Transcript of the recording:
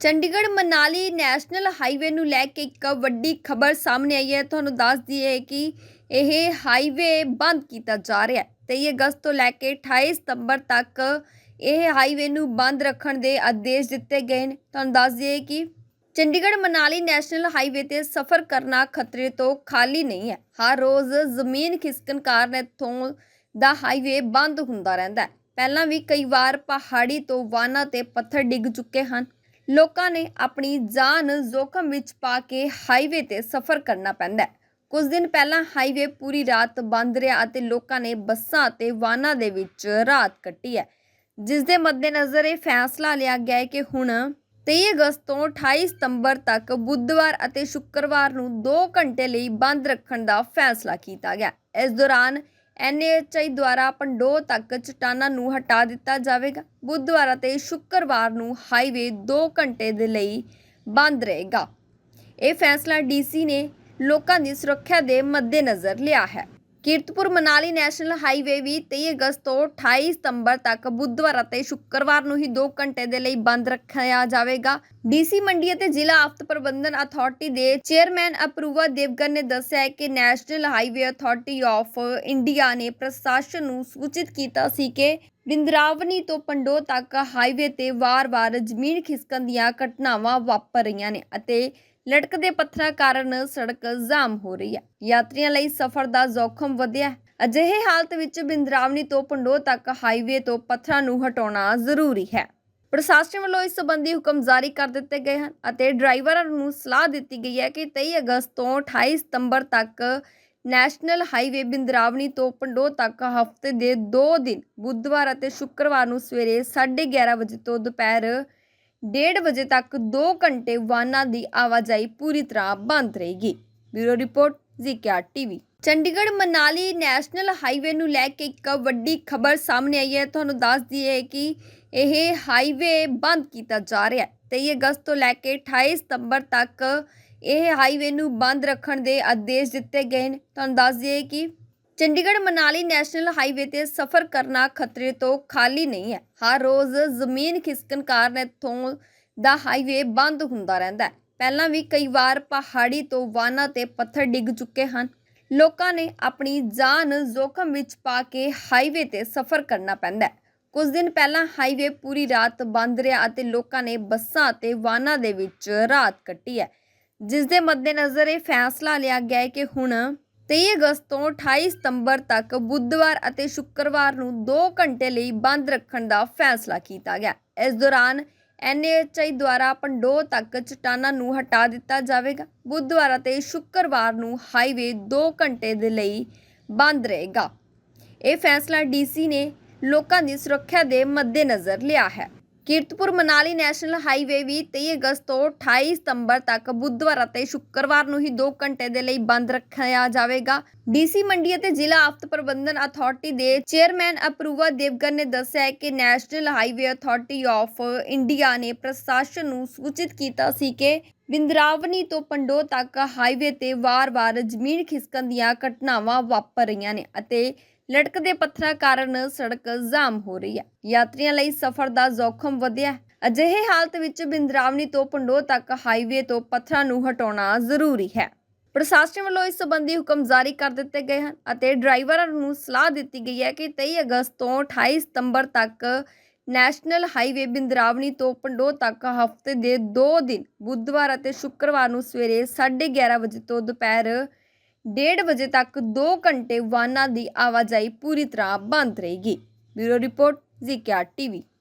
Chandigarh Manali national highway ਨੂੰ ਲੈ ਕੇ ਇੱਕ ਵੱਡੀ ਖਬਰ ਸਾਹਮਣੇ ਆਈ ਹੈ। ਤੁਹਾਨੂੰ ਦੱਸ ਦਈਏ ਕਿ ਇਹ ਹਾਈਵੇ ਬੰਦ ਕੀਤਾ ਜਾ ਰਿਹਾ ਹੈ 23 ਅਗਸਤ ਤੋਂ ਲੈ ਕੇ 28 ਸਤੰਬਰ ਤੱਕ ਇਹ ਹਾਈਵੇ ਨੂੰ ਬੰਦ ਰੱਖਣ ਦੇ ਆਦੇਸ਼ ਦਿੱਤੇ ਗਏ ਨੇ। ਤੁਹਾਨੂੰ ਦੱਸ ਦਈਏ ਕਿ ਚੰਡੀਗੜ੍ਹ ਮਨਾਲੀ ਨੈਸ਼ਨਲ ਹਾਈਵੇ ਤੇ ਸਫ਼ਰ ਕਰਨਾ ਖਤਰੇ ਤੋਂ ਖਾਲੀ ਨਹੀਂ ਹੈ। ਹਰ ਰੋਜ਼ ਜ਼ਮੀਨ ਖਿਸਕਣ ਕਾਰਨ ਇੱਥੋਂ ਦਾ ਹਾਈਵੇ ਬੰਦ ਹੁੰਦਾ ਰਹਿੰਦਾ ਹੈ। ਪਹਿਲਾਂ ਵੀ ਕਈ ਵਾਰ ਪਹਾੜੀ ਤੋਂ ਵਾਹਨਾਂ ਤੇ ਪੱਥਰ ਡਿੱਗ ਚੁੱਕੇ ਹਨ। ਲੋਕਾਂ ਨੇ ਆਪਣੀ ਜਾਨ ਜ਼ੋਖਮ ਵਿੱਚ ਪਾ ਕੇ ਹਾਈਵੇ ਤੇ ਸਫ਼ਰ ਕਰਨਾ ਪੈਂਦਾ ਹੈ। ਕੁਝ ਦਿਨ ਪਹਿਲਾਂ ਹਾਈਵੇ ਪੂਰੀ ਰਾਤ ਬੰਦ ਰਿਹਾ ਅਤੇ ਲੋਕਾਂ ਨੇ ਬੱਸਾਂ ਅਤੇ ਵਾਹਨਾਂ ਦੇ ਵਿੱਚ ਰਾਤ ਕੱਟੀ ਹੈ। ਜਿਸ ਦੇ ਮੱਦੇਨਜ਼ਰ ਇਹ ਫੈਸਲਾ ਲਿਆ ਗਿਆ ਹੈ ਕਿ ਹੁਣ 23 ਅਗਸਤ ਤੋਂ 28 ਸਤੰਬਰ ਤੱਕ ਬੁੱਧਵਾਰ ਅਤੇ ਸ਼ੁੱਕਰਵਾਰ ਨੂੰ 2 ਘੰਟੇ ਲਈ ਬੰਦ ਰੱਖਣ ਦਾ ਫੈਸਲਾ ਕੀਤਾ ਗਿਆ ਇਸ ਦੌਰਾਨ ਐਨਏਐਚਆਈ ਦੁਆਰਾ ਪੰਡੋ ਤੱਕ ਚਟਾਨਾਂ ਨੂੰ ਹਟਾ ਦਿੱਤਾ ਜਾਵੇਗਾ। ਬੁੱਧਵਾਰ ਅਤੇ ਸ਼ੁੱਕਰਵਾਰ ਨੂੰ ਹਾਈਵੇ 2 ਘੰਟੇ ਦੇ ਲਈ ਬੰਦ ਰਹੇਗਾ। ਇਹ ਫੈਸਲਾ ਡੀਸੀ ਨੇ ਲੋਕਾਂ ਦੀ ਸੁਰੱਖਿਆ ਦੇ ਮੱਦੇਨਜ਼ਰ ਲਿਆ ਹੈ। ਕੀਰਤਪੁਰ ਮਨਾਲੀ ਨੈਸ਼ਨਲ ਹਾਈਵੇ ਵੀ 23 ਅਗਸਤ ਤੋਂ 28 ਸਤੰਬਰ ਤੱਕ ਬੁੱਧਵਾਰ ਅਤੇ ਸ਼ੁੱਕਰਵਾਰ ਨੂੰ ਹੀ 2 ਘੰਟੇ ਦੇ ਲਈ ਬੰਦ ਰੱਖਿਆ ਜਾਵੇਗਾ। ਡੀਸੀ ਮੰਡੀ ਅਤੇ ਜ਼ਿਲ੍ਹਾ ਆਫਤ ਪ੍ਰਬੰਧਨ ਅਥਾਰਟੀ ਦੇ ਚੇਅਰਮੈਨ ਅਪਰੂਵਾ ਦੇਵਗਨ ਨੇ ਦੱਸਿਆ ਹੈ ਕਿ national highway authority of India ਨੇ ਪ੍ਰਸ਼ਾਸਨ ਨੂੰ ਸੂਚਿਤ ਕੀਤਾ ਸੀ ਕਿ ਬਿੰਦਰਾਵਨੀ ਤੋਂ ਪੰਡੋ ਤੱਕ ਹਾਈਵੇ ਤੇ ਵਾਰ-ਵਾਰ ਜ਼ਮੀਨ ਖਿਸਕਣ ਦੀਆਂ ਘਟਨਾਵਾਂ ਵਾਪਰ ਰਹੀਆਂ ਨੇ ਅਤੇ ਲਟਕਦੇ ਪੱਥਰਾਂ ਕਾਰਨ ਸੜਕ ਜਾਮ ਹੋ ਰਹੀ ਹੈ। ਯਾਤਰੀਆਂ ਲਈ ਸਫ਼ਰ ਦਾ ਜ਼ੋਖਮ ਵਧਿਆ ਅਜਿਹੇ ਹਾਲਤ ਵਿੱਚ ਬਿੰਦਰਾਵਨੀ ਤੋਂ ਪੰਡੋ ਤੱਕ ਹਾਈਵੇ ਤੋਂ ਪੱਥਰਾਂ ਨੂੰ ਹਟਾਉਣਾ ਜ਼ਰੂਰੀ ਹੈ। ਪ੍ਰਸ਼ਾਸਨ ਵੱਲੋਂ ਇਸ ਸੰਬੰਧੀ ਹੁਕਮ ਜਾਰੀ ਕਰ ਦਿੱਤੇ ਗਏ ਹਨ ਅਤੇ ਡਰਾਈਵਰਾਂ ਨੂੰ ਸਲਾਹ ਦਿੱਤੀ ਗਈ ਹੈ ਕਿ 23 ਅਗਸਤ ਤੋਂ 28 ਸਤੰਬਰ ਤੱਕ ਨੈਸ਼ਨਲ ਹਾਈਵੇ ਬਿੰਦਰਾਵਨੀ ਤੋਂ ਪੰਡੋ ਤੱਕ ਹਫ਼ਤੇ ਦੇ 2 ਦਿਨ, ਬੁੱਧਵਾਰ ਅਤੇ ਸ਼ੁੱਕਰਵਾਰ ਨੂੰ ਸਵੇਰੇ 11:30 ਵਜੇ ਤੋਂ ਦੁਪਹਿਰ ਡੇਢ ਵਜੇ ਤੱਕ 2 ਘੰਟੇ ਵਾਹਨਾਂ ਦੀ ਆਵਾਜਾਈ ਪੂਰੀ ਤਰ੍ਹਾਂ ਬੰਦ ਰਹੇਗੀ। Bureau report ਜ਼ੀਕਿਆ TV. Chandigarh Manali national highway ਨੂੰ ਲੈ ਕੇ ਇੱਕ ਵੱਡੀ ਖਬਰ ਸਾਹਮਣੇ ਆਈ ਹੈ। ਤੁਹਾਨੂੰ ਦੱਸ ਦਈਏ ਕਿ ਇਹ ਹਾਈਵੇ ਬੰਦ ਕੀਤਾ ਜਾ ਰਿਹਾ ਹੈ। 23 ਅਗਸਤ ਤੋਂ ਲੈ ਕੇ 28 ਸਤੰਬਰ ਤੱਕ ਇਹ ਹਾਈਵੇ ਨੂੰ ਬੰਦ ਰੱਖਣ ਦੇ ਆਦੇਸ਼ ਦਿੱਤੇ ਗਏ ਨੇ। ਤੁਹਾਨੂੰ ਦੱਸ ਦਈਏ ਕਿ ਚੰਡੀਗੜ੍ਹ ਮਨਾਲੀ ਨੈਸ਼ਨਲ ਹਾਈਵੇ ਤੇ ਸਫ਼ਰ ਕਰਨਾ ਖਤਰੇ ਤੋਂ ਖਾਲੀ ਨਹੀਂ ਹੈ। ਹਰ ਰੋਜ਼ ਜ਼ਮੀਨ ਖਿਸਕਣ ਕਾਰਨ ਇੱਥੋਂ ਦਾ ਹਾਈਵੇ ਬੰਦ ਹੁੰਦਾ ਰਹਿੰਦਾ ਹੈ। ਪਹਿਲਾਂ ਵੀ ਕਈ ਵਾਰ ਪਹਾੜੀ ਤੋਂ ਵਾਹਨਾਂ ਤੇ ਪੱਥਰ ਡਿੱਗ ਚੁੱਕੇ ਹਨ। ਲੋਕਾਂ ਨੇ ਆਪਣੀ ਜਾਨ ਜ਼ੋਖਮ ਵਿੱਚ ਪਾ ਕੇ ਹਾਈਵੇ ਤੇ ਸਫ਼ਰ ਕਰਨਾ ਪੈਂਦਾ ਹੈ। ਕੁਝ ਦਿਨ ਪਹਿਲਾਂ ਹਾਈਵੇ ਪੂਰੀ ਰਾਤ ਬੰਦ ਰਿਹਾ ਅਤੇ ਲੋਕਾਂ ਨੇ ਬੱਸਾਂ ਅਤੇ ਵਾਹਨਾਂ ਦੇ ਵਿੱਚ ਰਾਤ ਕੱਟੀ ਹੈ। ਜਿਸ ਦੇ ਮੱਦੇਨਜ਼ਰ ਇਹ ਫੈਸਲਾ ਲਿਆ ਗਿਆ ਹੈ ਕਿ ਹੁਣ 23 ਅਗਸਤ ਤੋਂ 28 ਸਤੰਬਰ ਤੱਕ ਬੁੱਧਵਾਰ ਅਤੇ ਸ਼ੁੱਕਰਵਾਰ ਨੂੰ 2 ਘੰਟੇ ਲਈ ਬੰਦ ਰੱਖਣ ਦਾ ਫੈਸਲਾ ਕੀਤਾ ਗਿਆ। ਇਸ ਦੌਰਾਨ ਐਨਏਐਚਆਈ ਦੁਆਰਾ ਪੰਡੋ ਤੱਕ ਚਟਾਨਾਂ ਨੂੰ ਹਟਾ ਦਿੱਤਾ ਜਾਵੇਗਾ। ਬੁੱਧਵਾਰ ਅਤੇ ਸ਼ੁੱਕਰਵਾਰ ਨੂੰ ਹਾਈਵੇ 2 ਘੰਟੇ ਦੇ ਲਈ ਬੰਦ ਰਹੇਗਾ। ਇਹ ਫੈਸਲਾ ਡੀਸੀ ਨੇ ਲੋਕਾਂ ਦੀ ਸੁਰੱਖਿਆ ਦੇ ਮੱਦੇਨਜ਼ਰ ਲਿਆ ਹੈ। ਕੀਰਤਪੁਰ ਮਨਾਲੀ ਨੈਸ਼ਨਲ ਹਾਈਵੇ ਵੀ 23 ਅਗਸਤ ਤੋਂ 28 ਸਤੰਬਰ ਤੱਕ ਬੁੱਧਵਾਰ ਅਤੇ ਸ਼ੁੱਕਰਵਾਰ ਨੂੰ ਹੀ 2 ਘੰਟੇ ਦੇ ਲਈ ਬੰਦ ਰੱਖਿਆ ਜਾਵੇਗਾ। ਡੀਸੀ ਮੰਡੀ ਅਤੇ ਜ਼ਿਲ੍ਹਾ ਆਫਤ ਪ੍ਰਬੰਧਨ ਅਥਾਰਟੀ ਦੇ ਚੇਅਰਮੈਨ ਅਪਰੂਵਾ ਦੇਵਗਨ ਨੇ ਦੱਸਿਆ ਹੈ ਕਿ national highway authority of India ਨੇ ਪ੍ਰਸ਼ਾਸਨ ਨੂੰ ਸੂਚਿਤ ਕੀਤਾ ਸੀ ਕਿ ਬਿੰਦਰਾਵਨੀ ਤੋਂ ਪੰਡੋ ਤੱਕ ਹਾਈਵੇ ਤੇ ਵਾਰ-ਵਾਰ ਜ਼ਮੀਨ ਖਿਸਕਣ ਦੀਆਂ ਘਟਨਾਵਾਂ ਵਾਪਰ ਰਹੀਆਂ ਨੇ ਅਤੇ ਲਟਕਦੇ ਪੱਥਰਾਂ ਕਾਰਨ ਸੜਕ ਜਾਮ ਹੋ ਰਹੀ ਹੈ। ਯਾਤਰੀਆਂ ਲਈ ਸਫ਼ਰ ਦਾ ਜ਼ੋਖਮ ਵਧਿਆ ਅਜਿਹੇ ਹਾਲਤ ਵਿੱਚ ਬਿੰਦਰਾਵਨੀ ਤੋਂ ਪੰਡੋ ਤੱਕ ਹਾਈਵੇ ਤੋਂ ਪੱਥਰਾਂ ਨੂੰ ਹਟਾਉਣਾ ਜ਼ਰੂਰੀ ਹੈ। ਪ੍ਰਸ਼ਾਸਨ ਵੱਲੋਂ ਇਸ ਸੰਬੰਧੀ ਹੁਕਮ ਜਾਰੀ ਕਰ ਦਿੱਤੇ ਗਏ ਹਨ ਅਤੇ ਡਰਾਈਵਰਾਂ ਨੂੰ ਸਲਾਹ ਦਿੱਤੀ ਗਈ ਹੈ ਕਿ 23 ਅਗਸਤ ਤੋਂ 28 ਸਤੰਬਰ ਤੱਕ ਨੈਸ਼ਨਲ ਹਾਈਵੇ ਬਿੰਦਰਾਵਨੀ ਤੋਂ ਪੰਡੋ ਤੱਕ ਹਫ਼ਤੇ ਦੇ 2 ਦਿਨ, ਬੁੱਧਵਾਰ ਅਤੇ ਸ਼ੁੱਕਰਵਾਰ ਨੂੰ ਸਵੇਰੇ 11:30 ਵਜੇ ਤੋਂ ਦੁਪਹਿਰ ਡੇਢ ਵਜੇ ਤੱਕ 2 ਘੰਟੇ ਵਾਹਨਾਂ ਦੀ ਆਵਾਜਾਈ ਪੂਰੀ ਤਰ੍ਹਾਂ ਬੰਦ ਰਹੇਗੀ। ਬਿਊਰੋ ਰਿਪੋਰਟ ਜ਼ੀਕਿਆ ਟੀਵੀ।